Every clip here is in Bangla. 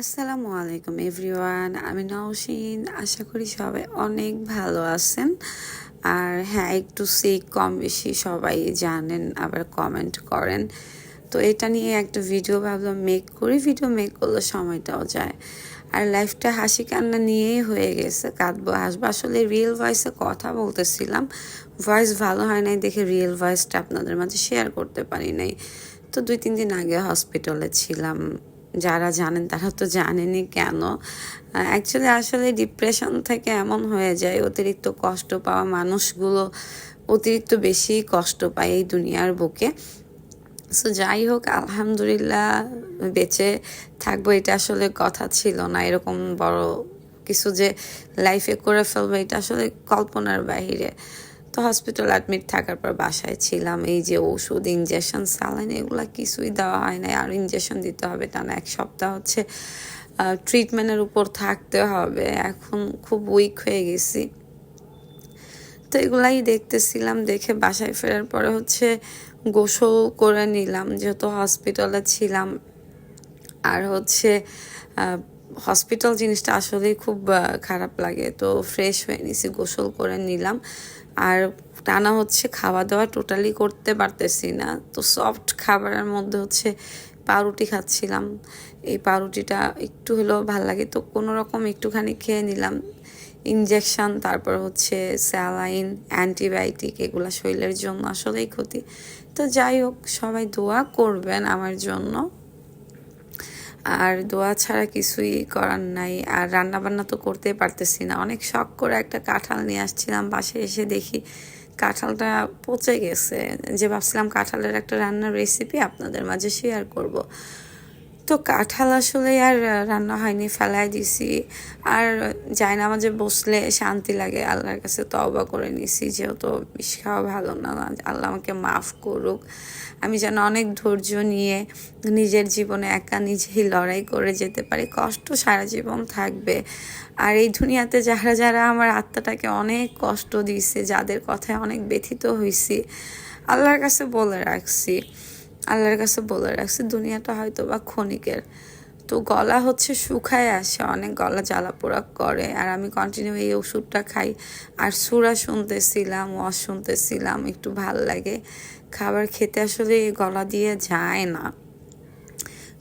আসসালামু আলাইকুম, এভরিওয়ান। আমি নওশিন, আশা করি সবাই অনেক ভালো আছেন। আর হ্যাঁ একটু সিক কম বেশি সবাই জানেন, আবার কমেন্ট করেন। তো এটা নিয়ে একটা ভিডিও ভাবলাম মেক করি। ভিডিও মেক করলে সময়টাও যায়। আর লাইফটা হাসি কান্না নিয়েই হয়ে গেছে, কাঁদবো, হাসবো। আসলে রিয়েল ভয়েসে কথা বলতেছিলাম। ভয়েস ভালো হয় নাই দেখে রিয়েল ভয়েসটা আপনাদের মাঝে শেয়ার করতে পারি নাই। তো দুই, তিন দিন আগে হসপিটালে ছিলাম। যারা জানেন তারা তো জানেনই কেন। অ্যাকচুয়ালি আসলে ডিপ্রেশন থেকে এমন হয়ে যায়, অতিরিক্ত কষ্ট পাওয়া মানুষগুলো অতিরিক্ত বেশি কষ্ট পায় এই দুনিয়ার বুকে। সো যাই হোক, আলহামদুলিল্লাহ বেঁচে থাকব, এটা আসলে কথা ছিল না, এরকম বড় কিছু যে লাইফে করে ফেলব, এটা আসলে কল্পনার বাহিরে। তো হসপিটাল অ্যাডমিট থাকার পর বাসায় ছিলাম। এই যে ওষুধ ইঞ্জেকশন স্যালাইন এগুলো কিছুই দেওয়া হয় না আর ইঞ্জেকশন দিতে হবে টানা এক সপ্তাহ হচ্ছে। ট্রিটমেন্টের উপর থাকতে হবে। এখন খুব উইক হয়ে গেছি। তো এগুলাই দেখতেছিলাম, দেখে বাসায় ফেরার পরে হচ্ছে গোসল করে নিলাম। যেহেতু হসপিটালে ছিলাম। আর হচ্ছে হসপিটাল জিনিসটা আসলেই খুব খারাপ লাগে। তো ফ্রেশ হয়ে নিছি, গোসল করে নিলাম। আর টানা হচ্ছে খাওয়া দাওয়া টোটালি করতে পারতেছি না। তো সফট খাবারের মধ্যে হচ্ছে পাউরুটি খাচ্ছিলাম। এই পাউরুটিটা একটু হলেও ভালো লাগে। তো কোনো রকম একটুখানি খেয়ে নিলাম। ইনজেকশন, তারপর হচ্ছে স্যালাইন, অ্যান্টিবায়োটিক, এগুলো শরীরের জন্য আসলেই ক্ষতি। তো যাই হোক, সবাই দোয়া করবেন আমার জন্য। আর দোয়া ছাড়া কিছুই করার নাই। আর রান্না বান্না তো করতে পারতেছি না। অনেক শখ করে একটা কাঁঠাল নিয়ে আসছিলাম। বাসে এসে দেখি কাঁঠালটা পচে গেছে। যে ভাবছিলাম কাঁঠালের একটা রান্নার রেসিপি আপনাদের মাঝে শেয়ার করব। তো কাঁঠাল আসলে আর রান্না হয়নি, ফেলাই দিছি। আর যায় না মাঝে বসলে শান্তি লাগে, আল্লাহর কাছে তওবা করে নিছি, যেহেতু বিষ খাওয়া ভালো না আল্লাহ আমাকে মাফ করুক। আমি যেন অনেক ধৈর্য নিয়ে নিজের জীবনে একা নিজেই লড়াই করে যেতে পারি, কষ্ট সারা জীবন থাকবে। আর এই দুনিয়াতে যারা যারা আমার আত্মাটাকে অনেক কষ্ট দিয়েছে যাদের কথায় অনেক ব্যথিত হয়েছি আল্লাহর কাছে বলে রাখছি। আল্লাহর কাছে বলে রাখছি, দুনিয়াটা হয়তো বা ক্ষণিকের। তো গলা হচ্ছে শুকায় আসে, অনেক গলা জ্বালা পোড়া করে। আর আমি কন্টিনিউ এই ওষুধটা খাই। আর সুরা শুনতেছিলাম ওয়াশ শুনতেছিলাম, একটু ভালো লাগে। খাবার খেতে আসলে গলা দিয়ে যায় না।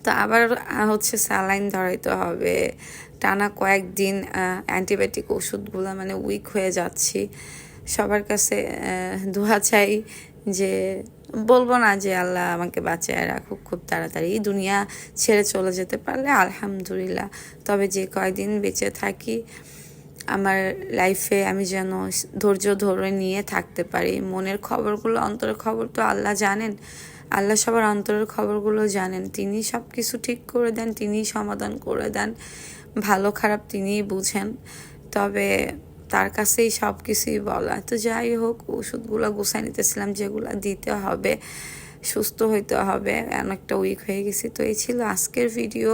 তো আবার হচ্ছে স্যালাইন ধরাইতে হবে। টানা কয়েকদিন অ্যান্টিবায়োটিক ওষুধগুলো মানে উইক হয়ে যাচ্ছি। সবার কাছে দোয়া চাই যে বলব না যে আল্লাহ আমাকে বাঁচায় রাখুক খুব তাড়াতাড়ি। দুনিয়া ছেড়ে চলে যেতে পারলে আলহামদুলিল্লাহ। তবে যে কয়দিন বেঁচে থাকি, আমার লাইফে আমি যেন ধৈর্য ধরে নিয়ে থাকতে পারি। মনের খবরগুলো, অন্তরের খবর তো আল্লাহ জানেন। আল্লাহ সবার অন্তরের খবরগুলো জানেন। তিনি সব কিছু ঠিক করে দেন তিনিই সমাধান করে দেন। ভালো খারাপ তিনিই বুঝেন। তবে তার কাছেই সব কিছুই বলা। তো যাই হোক ওষুধগুলো গুছাই নিতেছিলাম যেগুলো দিতে হবে। সুস্থ হইতে হবে। অনেকটা উইক হয়ে গেছি, তো এই ছিল আজকের ভিডিও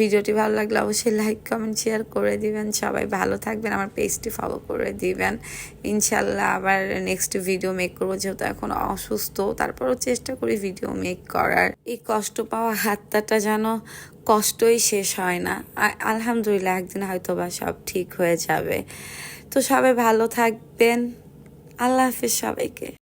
ভিডিওটি ভালো লাগলে অবশ্যই লাইক কমেন্ট শেয়ার করে দিবেন। সবাই ভালো থাকবেন, আমার পেজটি ফলো করে দিবেন। ইনশাল্লাহ আবার নেক্সট ভিডিও মেক করব, যেহেতু এখন অসুস্থ, তারপরও চেষ্টা করি ভিডিও মেক করার। এই কষ্ট পাওয়া হাতটাটা যেন কষ্টই শেষ হয় না। আলহামদুলিল্লাহ একদিন হয়তো বা সব ঠিক হয়ে যাবে। তো সবাই ভালো থাকবেন। আল্লাহ হাফিজ সবাইকে।